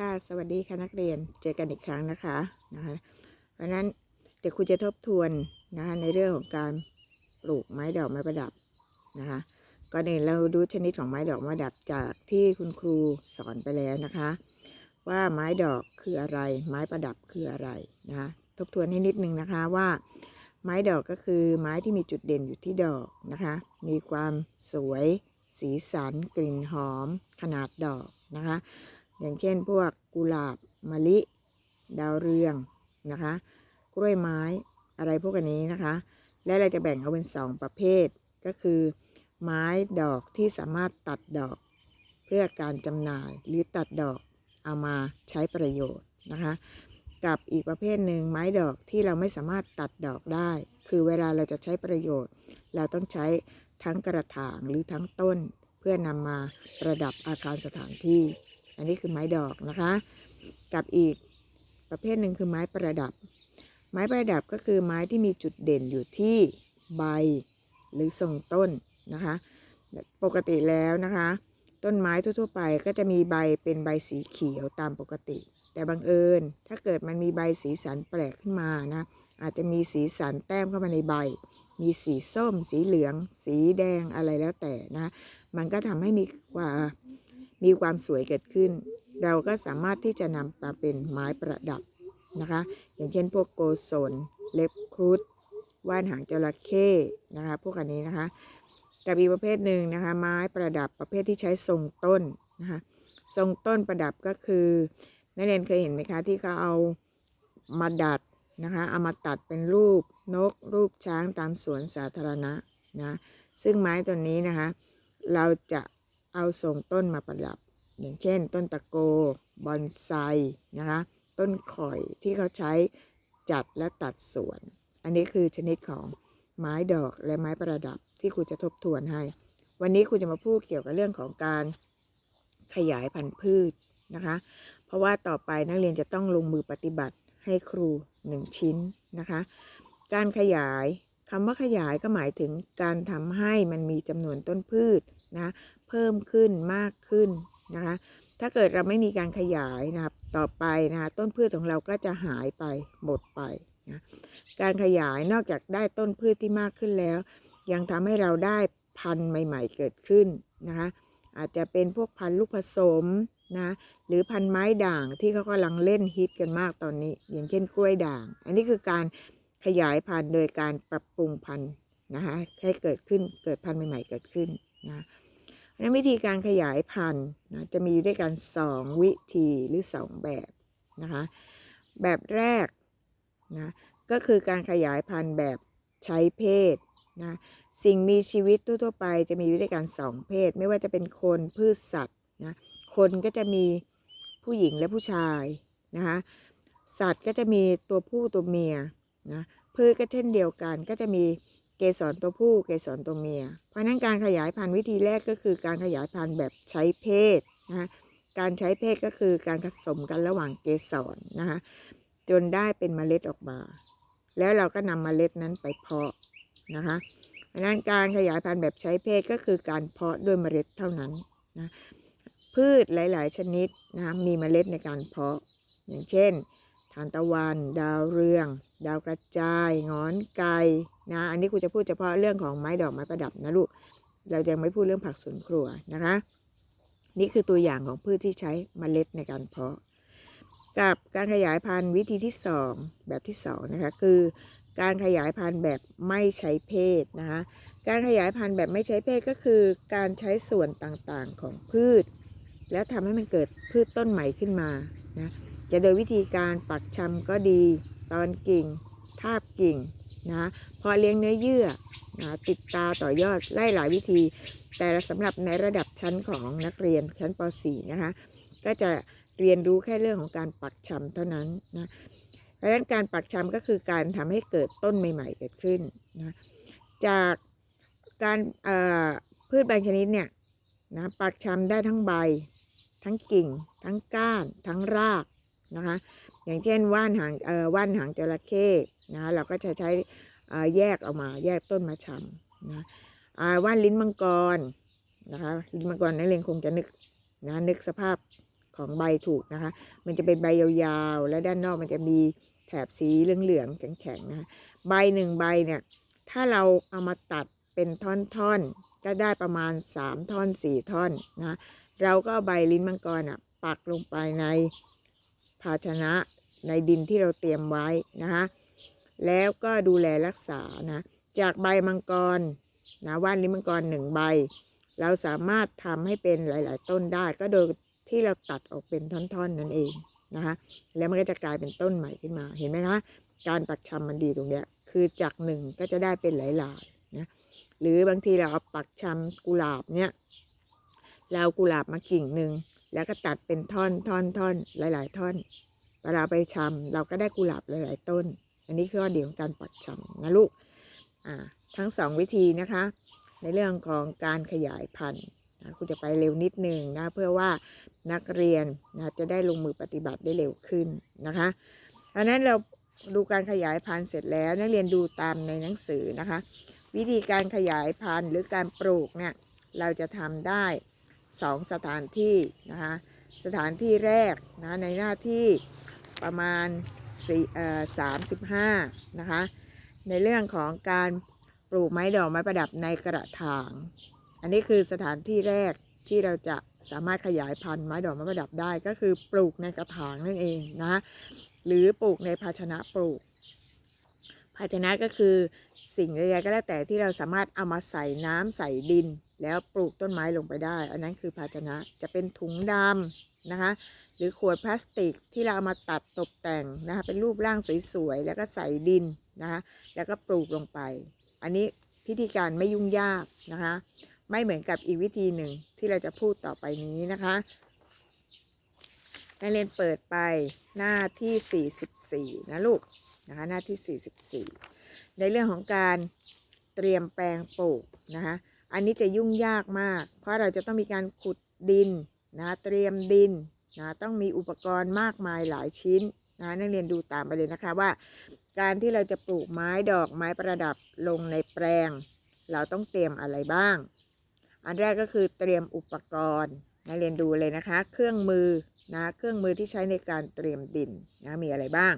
ค่ะ สวัสดีค่ะนักเรียน เจอกันอีกครั้งนะคะนะคะ เพราะนั้นเดี๋ยวครูจะทบทวนนะคะในเรื่องของการปลูกไม้ดอกไม้ประดับนะคะก่อนอื่นเราดูชนิดของไม้ดอกไม้ประดับจากที่คุณครูสอนไปแล้วนะคะ ว่าไม้ดอกคืออะไร ไม้ประดับคืออะไรนะคะทบทวนให้นิดนึงนะคะว่า ไม้ดอกก็คือไม้ที่มีจุดเด่นอยู่ที่ดอกนะคะ มีความสวย สีสัน กลิ่นหอม ขนาดดอกนะคะ อย่างเช่นพวกกุหลาบมะลิ ดาวเรืองนะคะ กล้วยไม้อะไรพวกนนี้นะคะ และเราจะแบ่งเอาเป็นสองประเภท ก็คือ ไม้ดอกที่สามารถตัดดอก เพื่อการจำหน่ายหรือตัดดอกเอามาใช้ประโยชน์นะคะ กับอีกประเภทหนึ่งไม้ดอกที่เราไม่สามารถตัดดอกได้ คือเวลาเราจะใช้ประโยชน์ เราต้องใช้ทั้งกระถางหรือทั้งต้น เพื่อนำมาประดับอาคารสถานที่ อันนี้คือไม้ดอกนะคะ กับอีกประเภทหนึ่งคือไม้ประดับ ไม้ประดับก็คือไม้ที่มีจุดเด่นอยู่ที่ใบหรือทรงต้นนะคะ ปกติแล้วนะคะ ต้นไม้ทั่วๆไปก็จะมีใบเป็นใบสีเขียวตามปกติ แต่บังเอิญถ้าเกิดมันมีใบสีสันแปลกขึ้นมานะอาจจะมีสีสันแต้มเข้ามาในใบ มีสีส้ม สีเหลือง สีแดงอะไรแล้วแต่นะ มันก็ทำให้มีความ มีความสวยเกิดขึ้น เราก็สามารถที่จะนำมาเป็นไม้ประดับนะคะ อย่างเช่นพวกโกศลเล็บครุฑว่านหางจระเข้นะคะพวกอันนี้นะคะกับอีกประเภทหนึ่งนะคะ ไม้ประดับประเภทที่ใช้ทรงต้นนะคะทรงต้นประดับก็คือนักเรียนเคยเห็นไหมคะที่เขาเอามาดัดนะคะเอามาตัดเป็นรูปนก รูปช้างตามสวนสาธารณะนะซึ่งไม้ตัวนี้นะคะ เราจะ เอาทรงต้นมาประดับ อย่างเช่น ต้นตะโกบอนไซนะคะต้นข่อยที่เขาใช้จัดและตัดสวน อันนี้คือชนิดของไม้ดอกและไม้ประดับที่ครูจะทบทวนให้ วันนี้ครูจะมาพูดเกี่ยวกับเรื่องของการขยายพันธุ์พืชนะคะ เพราะว่าต่อไปนักเรียนจะต้องลงมือปฏิบัติให้ครูหนึ่งชิ้นนะคะ การขยายคำว่าขยายก็หมายถึงการทำให้มันมีจำนวนต้นพืชนะ เพิ่มขึ้นมากขึ้นนะคะถ้าเกิดเราไม่มีการขยายนะครับต่อไปนะคะต้นพืชของเราก็จะหายไปหมดไปนะการขยายนอกจากได้ต้นพืชที่มากขึ้นแล้ว ยังทำให้เราได้พันธุ์ใหม่ ๆ เกิดขึ้นนะคะอาจจะเป็นพวกพันธุ์ลูกผสมนะหรือพันธุ์ไม้ด่างที่เขากำลังเล่นฮิตกันมากตอนนี้ อย่างเช่นกล้วยด่าง อันนี้คือการขยายพันธุ์โดยการปรับปรุงพันธุ์นะคะให้เกิดขึ้นเกิดพันธุ์ใหม่ ๆ เกิดขึ้นนะะ นั้นวิธีการขยายพันธุ์นะจะมีอยู่ด้วยกัน 2 วิธีหรือ 2 แบบนะคะแบบแรกนะก็คือการขยายพันธุ์แบบใช้เพศนะสิ่งมีชีวิตทั่วไปจะมีอยู่ด้วยกันสองเพศ ไม่ว่าจะเป็นคนพืชสัตว์นะคนก็จะมีผู้หญิงและผู้ชายนะคะสัตว์ก็จะมีตัวผู้ตัวเมียนะพืชก็เช่นเดียวกันก็จะมี เกสรตัวผู้เกสรตัวเมีย เพราะนั้นการขยายพันธุ์วิธีแรกก็คือการขยายพันธุ์แบบใช้เพศนะคะการใช้เพศก็คือการผสมกันระหว่างเกสรนะคะจนได้เป็นเมล็ดออกมา แล้วเราก็นำเมล็ดนั้นไปเพาะนะคะเพราะนั้นการขยายพันธุ์แบบใช้เพศก็คือการเพาะด้วยเมล็ดเท่านั้นนะพืชหลาย ๆ ชนิดนะมีเมล็ดในการเพาะ อย่างเช่นทานตะวัน ดาวเรือง ดาวกระจายงอนไก่ นะอันนี้ครูจะพูดเฉพาะเรื่องของไม้ดอกไม้ประดับนะลูกเรายังไม่พูดเรื่องผักสวนครัวนะคะ นี่คือตัวอย่างของพืชที่ใช้มเมล็ดในการเพาะ กับการขยายพันธุ์วิธีที่ 2 แบบที่2นะคะคือการขยายพันธุ์แบบไม่ใช้เพศนะคะการขยายพันธุ์แบบไม่ใช้เพศก็คือ การใช้ส่วนต่างๆของพืช แล้วทำให้มันเกิดพืชต้นใหม่ขึ้นมานะจะโดยวิธีการปักชำก็ดี ตอนกิ่ง ทาบกิ่ง นะพอเลี้ยงเนื้อเยื่อนะติดตาต่อยอดไล่หลายวิธี แต่สำหรับในระดับชั้นของนักเรียนชั้นป .4 นะคะก็จะเรียนรู้แค่เรื่องของการปักชำเท่านั้นนะเพราะฉะนั้นการปักชำก็คือการทำให้เกิดต้นใหม่ ๆ เกิดขึ้นนะจากการพืชบางชนิดเนี่ยนะปักชำได้ทั้งใบ ทั้งกิ่ง ทั้งก้าน ทั้งรากนะคะ อย่างเช่นว่านหางเอ่อว่านหางจระเข้นะเราก็จะใช้แยกออกมาแยกต้นมาชำนะว่านลิ้นมังกรนะคะลิ้นมังกรนักเรียนคงจะนึกนะนึกสภาพของใบถูกนะคะ มันจะเป็นใบยาวๆ และด้านนอกมันจะมีแถบสีเหลืองๆแข็งๆนะะใบหนึ่งใบเนี่ยถ้าเราเอามาตัดเป็นท่อนๆ ก็ได้ประมาณ 3 ท่อน 4 ท่อนนะเราก็ใบลิ้นมังกรอะปักลงไปในภาชนะ ในดินที่เราเตรียมไว้นะคะแล้วก็ดูแลรักษานะจากใบมังกรนะว่านลิ้นมังกรหนึ่งใบ เราสามารถทำให้เป็นหลาย ๆ ต้นได้ก็โดยที่เราตัดออกเป็นท่อน ๆ นั่นเองนะคะแล้วมันก็จะกลายเป็นต้นใหม่ขึ้นมาเห็นไหมคะการปักชำมันดีตรงเนี้ยคือจากหนึ่งก็จะได้เป็นหลายๆนะหรือบางทีเราเอาปักชำกุหลาบเนี่ยเราเอากุหลาบมากิ่งหนึ่งแล้วก็ตัดเป็นท่อนท่อนท่อนหลาย ๆ ท่อน เวลาไปชำเราก็ได้กุหลาบหลายๆต้น อันนี้คือข้อดีของการปักชำนะลูกอ่าทั้งสองวิธีนะคะ ในเรื่องของการขยายพันธุ์นะคุณจะไปเร็วนิดนึงนะเพื่อว่านักเรียนนะจะได้ลงมือปฏิบัติได้เร็วขึ้นนะคะเพราะฉะนั้นเราดูการขยายพันธุ์เสร็จแล้ว นักเรียนดูตามในหนังสือนะคะ วิธีการขยายพันธุ์หรือการปลูกเนี่ยเราจะทำได้สองสถานที่นะคะสถานที่แรกนะในหน้าที่ ประมาณสามสิบห้านะคะ ในเรื่องของการปลูกไม้ดอกไม้ประดับในกระถาง อันนี้คือสถานที่แรกที่เราจะสามารถขยายพันธุ์ไม้ดอกไม้ประดับได้ก็คือปลูกในกระถางนั่นเองนะหรือปลูกในภาชนะปลูก ภาชนะก็คือสิ่งใดๆก็แล้วแต่ที่เราสามารถเอามาใส่น้ำใส่ดิน แล้วปลูกต้นไม้ลงไปได้ อันนั้นคือภาชนะจะเป็นถุงดำนะคะ หรือขวดพลาสติกที่เราเอามาตัดตกแต่งนะคะเป็นรูปร่างสวยๆ แล้วก็ใส่ดินนะคะแล้วก็ปลูกลงไป อันนี้พิธีการไม่ยุ่งยากนะคะไม่เหมือนกับอีกวิธีหนึ่งที่เราจะพูดต่อไปนี้นะคะนักเรียนเปิดไปหน้าที่ 44 นะลูกนะคะหน้าที่ 44 ในเรื่องของการเตรียมแปลงปลูกนะคะอันนี้จะยุ่งยากมาก เพราะเราจะต้องมีการขุดดินนะเตรียมดิน นะต้องมีอุปกรณ์มากมายหลายชิ้นนะนักเรียนดูตามไปเลยนะคะว่า การที่เราจะปลูกไม้ดอกไม้ประดับลงในแปลง เราต้องเตรียมอะไรบ้าง อันแรกก็คือเตรียมอุปกรณ์นักเรียนดูเลยนะคะ เครื่องมือนะเครื่องมือที่ใช้ในการเตรียมดินนะมีอะไรบ้าง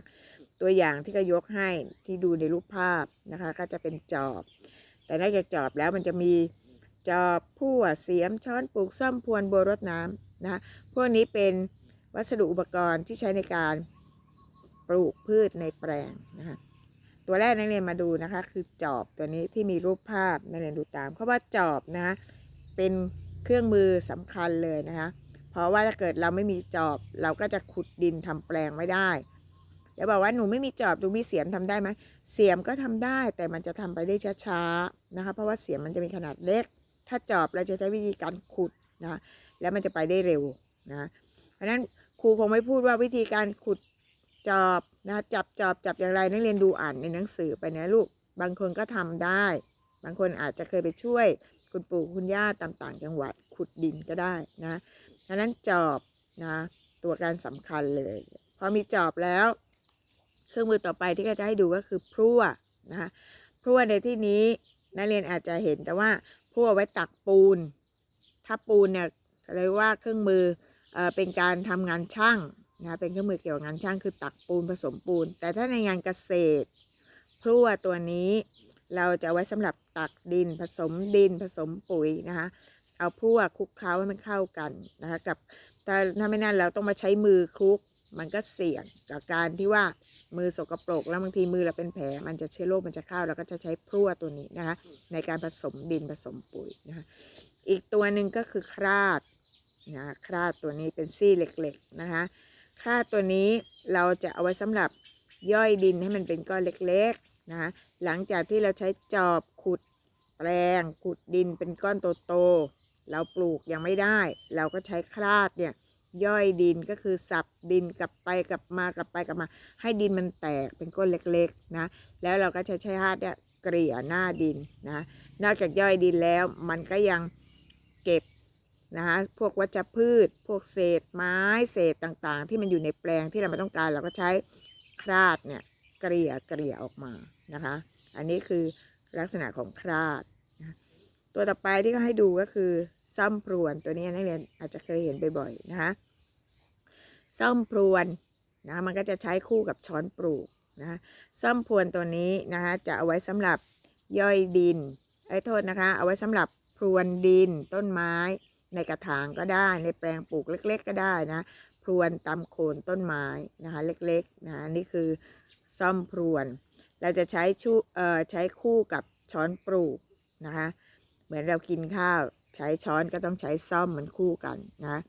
ตัวอย่างที่ก็ยกให้ที่ดูในรูปภาพนะคะ ก็จะเป็นจอบ แต่นอกจากจอบแล้วมันจะมี จอบพั่วเสียมช้อนปลูกซ่อมพวนบัวรดน้ำนะคะพวกนี้เป็นวัสดุอุปกรณ์ที่ใช้ในการปลูกพืชในแปลงนะคะตัวแรกนักเรียนมาดูนะคะ คือจอบตัวนี้ที่มีรูปภาพนักเรียนดูตามเพราะว่าจอบนะคะเป็นเครื่องมือสำคัญเลยนะคะเพราะว่าถ้าเกิดเราไม่มีจอบ เราก็จะขุดดินทำแปลงไม่ได้เดี๋ยวบอกว่าหนูไม่มีจอบหนูมีเสียมทำได้ไหมเสียมก็ทำได้แต่มันจะทำไปได้ช้าๆนะคะเพราะว่าเสียมมันจะมีขนาดเล็ก ถ้าจอบเราจะใช้วิธีการขุดนะแล้วมันจะไปได้เร็วนะเพราะนั้นครูคงไม่พูดว่าวิธีการขุดจอบนะจับจอบจับอย่างไรนักเรียนดูอ่านในหนังสือไปนะลูกบางคนก็ทำได้ บางคนอาจจะเคยไปช่วยคุณปู่คุณย่าตามต่างจังหวัดขุดดินก็ได้นะดังนั้นจอบนะตัวการสำคัญเลยพอมีจอบแล้ว เครื่องมือต่อไปที่ก็จะให้ดูก็คือพลั่วนะคะพลั่วในที่นี้นักเรียนอาจจะเห็นแต่ว่า พลั่วไว้ตักปูน ถ้าปูนเนี่ยเรียกว่าเครื่องมือเออเป็นการทำงานช่างนะเป็นเครื่องมือเกี่ยวกับงานช่างคือตักปูนผสมปูน แต่ถ้าในงานเกษตรพลั่วตัวนี้เราจะไว้สำหรับตักดินผสมดินผสมปุ๋ยนะคะเอาพลั่วคลุกเคล้าให้มันเข้ากันนะคะกับถ้าถ้าไม่นั่นเราต้องมาใช้มือคลุก มันก็เสี่ยงกับการที่ว่ามือสกปรกแล้วบางทีมือเราเป็นแผลมันจะเชื้อโรคมันจะเข้าเราก็จะใช้พลั่วตัวนี้นะคะในการผสมดินผสมปุ๋ยนะคะอีกตัวหนึ่งก็คือคราดนะคราดตัวนี้เป็นซี่เล็กๆนะคะคราดตัวนี้เราจะเอาไว้สำหรับย่อยดินให้มันเป็นก้อนเล็กๆนะคะหลังจากที่เราใช้จอบขุดแปลงขุดดินเป็นก้อนโตๆเราปลูกยังไม่ได้ เราก็ใช้คราดเนี่ย ย่อยดินก็คือสับดินกลับไปกลับมากลับไปกลับมา ให้ดินมันแตกเป็นก้อนเล็กๆนะแล้วเราก็จะใช้ฮาดเนี่ยเกลี่ยหน้าดินนะนอกจากย่อยดินแล้วมันก็ยังเก็บนะคะพวกวัชพืช พวกเศษไม้เศษต่างๆ ที่มันอยู่ในแปลงที่เราไม่ต้องการเราก็ใช้คราดเนี่ยเกลี่ยเกลี่ยออกมานะคะ อันนี้คือลักษณะของคราดนะตัวต่อไปที่เขาให้ดูก็คือ ซ้ำพรวนตัวนี้นักเรียนอาจจะเคยเห็นบ่อยๆนะคะซ่อมพรวนนะมันก็จะใช้คู่กับช้อนปลูกนะซ่อมพรวนตัวนี้นะคะจะเอาไว้สำหรับย่อยดินไอ้โทษนะคะ เอาไว้สำหรับพรวนดินต้นไม้ในกระถางก็ได้ในแปลงปลูกเล็ก ๆ ก็ได้นะพรวนตามโคนต้นไม้นะคะเล็กๆนะคะนี่คือซ่อมพรวน เราจะใช้ชูเอ่อใช้คู่กับช้อนปลูกนะคะเหมือนเรากินข้าว ใช้ช้อนก็ต้องใช้ซ่อมมันคู่กันนะ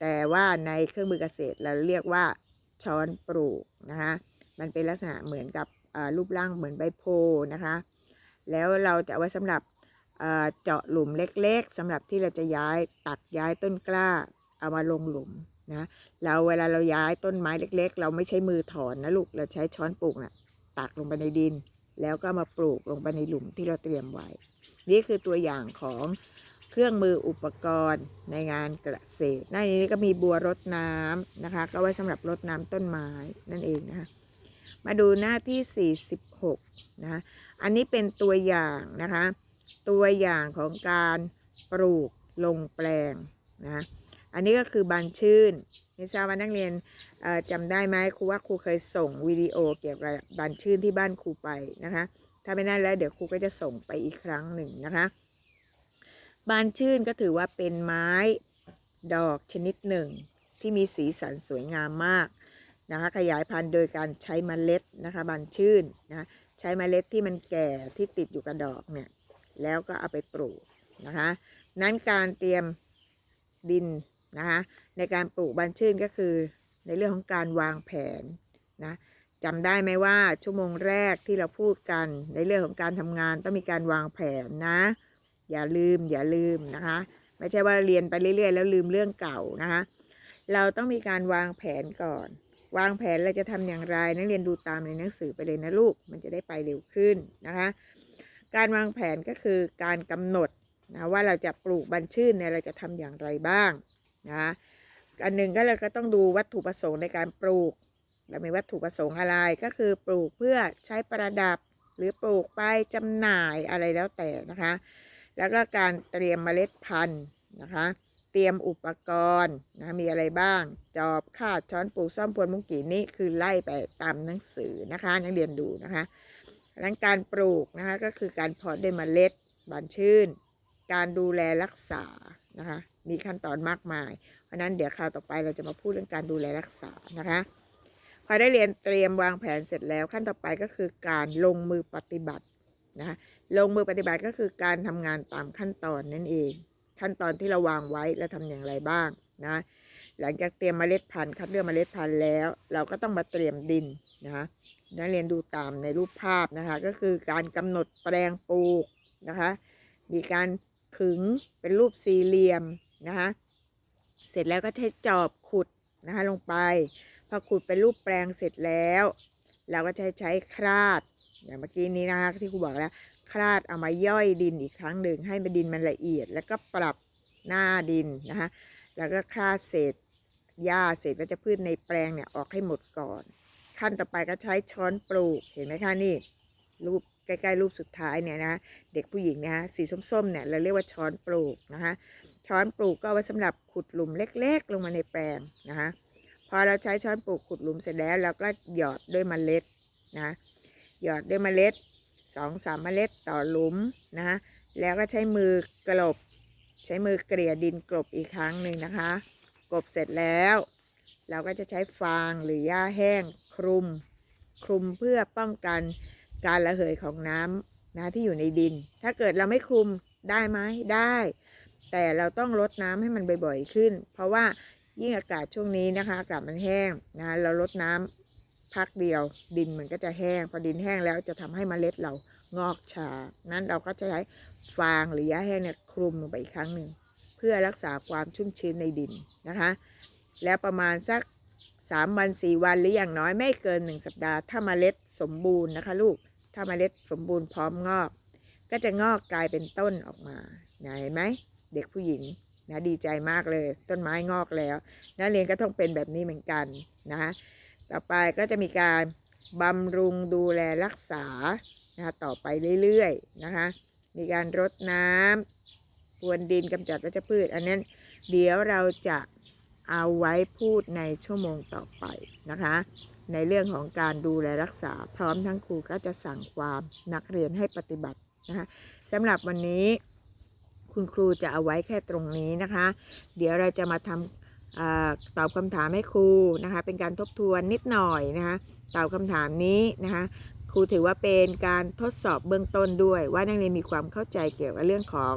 แต่ว่าในเครื่องมือเกษตรเราเรียกว่าช้อนปลูกนะคะมันเป็นลักษณะเหมือนกับรูปร่างเหมือนใบโพนะคะ แล้วเราจะเอาไว้สำหรับเจาะหลุมเล็กๆสำหรับที่เราจะย้ายตัดย้ายต้นกล้าเอามาลงหลุมนะเราเวลาเราย้ายต้นไม้เล็ก ๆ เราไม่ใช้มือถอนนะลูกเราใช้ช้อนปลูกนะ่ะตักลงไปในดิน แล้วก็มาปลูกลงไปในหลุมที่เราเตรียมไว้ นี่คือตัวอย่างของ เครื่องมืออุปกรณ์ในงานเกษตรหน้านี้ก็มีบัวรดน้ำนะคะ ก็ไว้สำหรับรดน้ำต้นไม้นั่นเองนะคะมาดูหน้าที่ 46 นะคะอันนี้เป็นตัวอย่างนะคะ ตัวอย่างของการปลูกลงแปลงนะอันนี้ก็คือบานชื่นไม่ทราบว่านักเรียนเอ่อจำได้ไหมครูว่าครูเคยส่งวิดีโอเกี่ยวกับบานชื่นที่บ้านครูไปนะคะ ถ้าไม่ได้แล้วเดี๋ยวครูก็จะส่งไปอีกครั้งหนึ่งนะคะ บานชื่นก็ถือว่าเป็นไม้ดอกชนิดหนึ่ง ที่มีสีสันสวยงามมากนะคะขยายพันธุ์โดยการใช้เมล็ดนะคะบานชื่นนะใช้เมล็ดที่มันแก่ที่ติดอยู่กับดอกเนี่ยแล้วก็เอาไปปลูกนะคะนั้นการเตรียมดินนะคะในการปลูกบานชื่นก็คือในเรื่องของการวางแผนนะจำได้ไหมว่าชั่วโมงแรกที่เราพูดกันในเรื่องของการทำงานต้องมีการวางแผนนะ อย่าลืมอย่าลืมนะคะ ไม่ใช่ว่าเรียนไปเรื่อยๆ แล้วลืมเรื่องเก่านะคะ เราต้องมีการวางแผนก่อน วางแผนเราจะทำอย่างไร นักเรียนดูตามในหนังสือไปเลยนะลูก มันจะได้ไปเร็วขึ้นนะคะ การวางแผนก็คือการกำหนดนะว่าเราจะปลูกบัญชื่นเนี่ยเราจะทำอย่างไรบ้างนะอันหนึ่งก็เราก็ต้องดูวัตถุประสงค์ในการปลูกเรามีวัตถุประสงค์อะไรก็คือปลูกเพื่อใช้ประดับหรือปลูกไปจำหน่ายอะไรแล้วแต่นะคะ แล้วก็การเตรียมเมล็ดพันธุ์นะคะ เตรียมอุปกรณ์นะมีอะไรบ้าง จอบคาดช้อนปลูกซ่อมพวนมุงกีนี่คือไล่ไปตามหนังสือนะคะนักเรียนดูนะคะดังนั้นการปลูกนะคะก็คือการเพาะด้วยเมล็ดบานชื่น การดูแลรักษานะคะมีขั้นตอนมากมาย เพราะนั้นเดี๋ยวคราวต่อไปเราจะมาพูดเรื่องการดูแลรักษานะคะพอได้เรียนเตรียมวางแผนเสร็จแล้วขั้นต่อไปก็คือการลงมือปฏิบัตินะะ ลงมือปฏิบัติก็คือการทำงานตามขั้นตอนนั่นเอง ขั้นตอนที่เราวางไว้แล้วทำอย่างไรบ้างนะหลังจากเตรียมเมล็ดพันธุ์คัดเลือกเมล็ดพันธุ์แล้ว เราก็ต้องมาเตรียมดินนะคะนักเรียนดูตามในรูปภาพนะคะก็คือการกำหนดแปลงปลูกนะคะมีการขึงเป็นรูปสี่เหลี่ยมนะคะเสร็จแล้วก็ใช้จอบขุดนะคะลงไป พอขุดเป็นรูปแปลงเสร็จแล้ว เราก็ใช้ใช้คราดอย่างเมื่อกี้นี้นะคะที่ครูบอกแล้ว คราดเอามาย่อยดินอีกครั้งหนึ่งให้มันดินมันละเอียด แล้วก็ปรับหน้าดินนะคะแล้วก็คราดเศษหญ้าเศษวัชพืชในแปลงเนี่ยออกให้หมดก่อน ขั้นต่อไปก็ใช้ช้อนปลูกเห็นไหมคะนี่รูปใกล้ๆรูปสุดท้ายเนี่ยนะเด็กผู้หญิงเนะฮะสีส้มๆเนี่ยเราเรียกว่าช้อนปลูกนะคะช้อนปลูกก็เอาไว้สำหรับขุดหลุมเล็ก ๆ ลงมาในแปลงนะคะพอเราใช้ช้อนปลูกขุดหลุมเสร็จแล้วเราก็หยอดด้วยเมล็ดนะหยอดด้วยเมล็ด สองสามเมล็ดต่อหลุมนะแล้วก็ใช้มือกลบ ใช้มือเกลี่ยดินกลบอีกครั้งหนึ่งนะคะ กลบเสร็จแล้ว เราก็จะใช้ฟางหรือหญ้าแห้งคลุม คลุมเพื่อป้องกันการระเหยของน้ำนะที่อยู่ในดิน ถ้าเกิดเราไม่คลุมได้ไหมได้ แต่เราต้องลดน้ำให้มันบ่อยๆขึ้น เพราะว่ายิ่งอากาศช่วงนี้นะคะอากาศมันแห้งนะเราลดน้ำ พักเดียว ดินมันก็จะแห้ง พอดินแห้งแล้วจะทำให้เมล็ดเรางอกช้านั้นเราก็จะใช้ฟางหรือหญ้าแห้งเนี่ยคลุมลงไปอีกครั้งหนึ่งเพื่อรักษาความชุ่มชื้นในดินนะคะ แล้วประมาณสัก3วัน4วันหรืออย่างน้อยไม่เกิน 1 สัปดาห์ ถ้าเมล็ดสมบูรณ์นะคะลูก ถ้าเมล็ดสมบูรณ์พร้อมงอก ก็จะงอกกลายเป็นต้นออกมาเห็นไหมเด็กผู้หญิงนะดีใจมากเลย ต้นไม้งอกแล้วนักเรียนก็ต้องเป็นแบบนี้เหมือนกันนะคะ ต่อไปก็จะมีการบำรุงดูแลรักษานะคะต่อไปเรื่อยๆนะคะ มีการรดน้ำพรวนดินกำจัดวัชพืช อันนั้นเดี๋ยวเราจะเอาไว้พูดในชั่วโมงต่อไปนะคะ ในเรื่องของการดูแลรักษา พร้อมทั้งครูก็จะสั่งความนักเรียนให้ปฏิบัตินะคะสำหรับวันนี้คุณครูจะเอาไว้แค่ตรงนี้นะคะ เดี๋ยวเราจะมาทำ ตอบคำถามให้ครูนะคะ เป็นการทบทวนนิดหน่อยนะคะตอบคำถามนี้นะคะครูถือว่าเป็นการทดสอบเบื้องต้นด้วย ว่านักเรียนมีความเข้าใจเกี่ยวกับเรื่องของ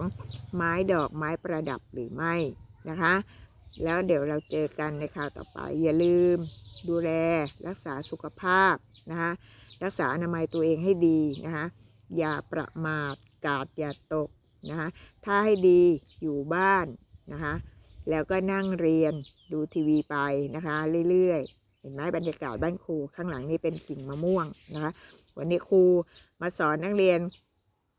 ไม้ดอกไม้ประดับหรือไม่นะคะ แล้วเดี๋ยวเราเจอกันในคราวต่อไป อย่าลืม ดูแลรักษาสุขภาพนะคะรักษาอนามัยตัวเองให้ดีนะคะอย่าประมาทกาดอย่าตกนะคะถ้าให้ดีอยู่บ้านนะคะ แล้วก็นั่งเรียนดูทีวีไปนะคะ เรื่อยๆ เห็นไหมบรรยากาศบ้านครูข้างหลังนี่เป็นกิ่งมะม่วงนะคะ วันนี้ครูมาสอนนักเรียน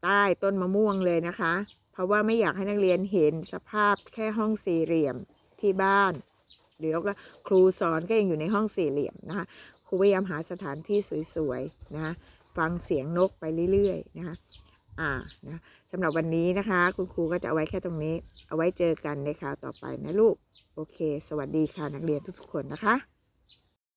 ใต้ต้นมะม่วงเลยนะคะ เพราะว่าไม่อยากให้นักเรียนเห็นสภาพแค่ห้องสี่เหลี่ยมที่บ้านหรือก็ครูสอนก็ยังอยู่ในห้องสี่เหลี่ยมนะคะครูพยายามหาสถานที่สวยๆนะคะฟังเสียงนกไปเรื่อยๆนะคะ อ่านะสำหรับวันนี้นะคะ คุณครูก็จะเอาไว้แค่ตรงนี้ เอาไว้เจอกันในคราวต่อไปนะลูก โอเค สวัสดีค่ะนักเรียนทุกๆคนนะคะ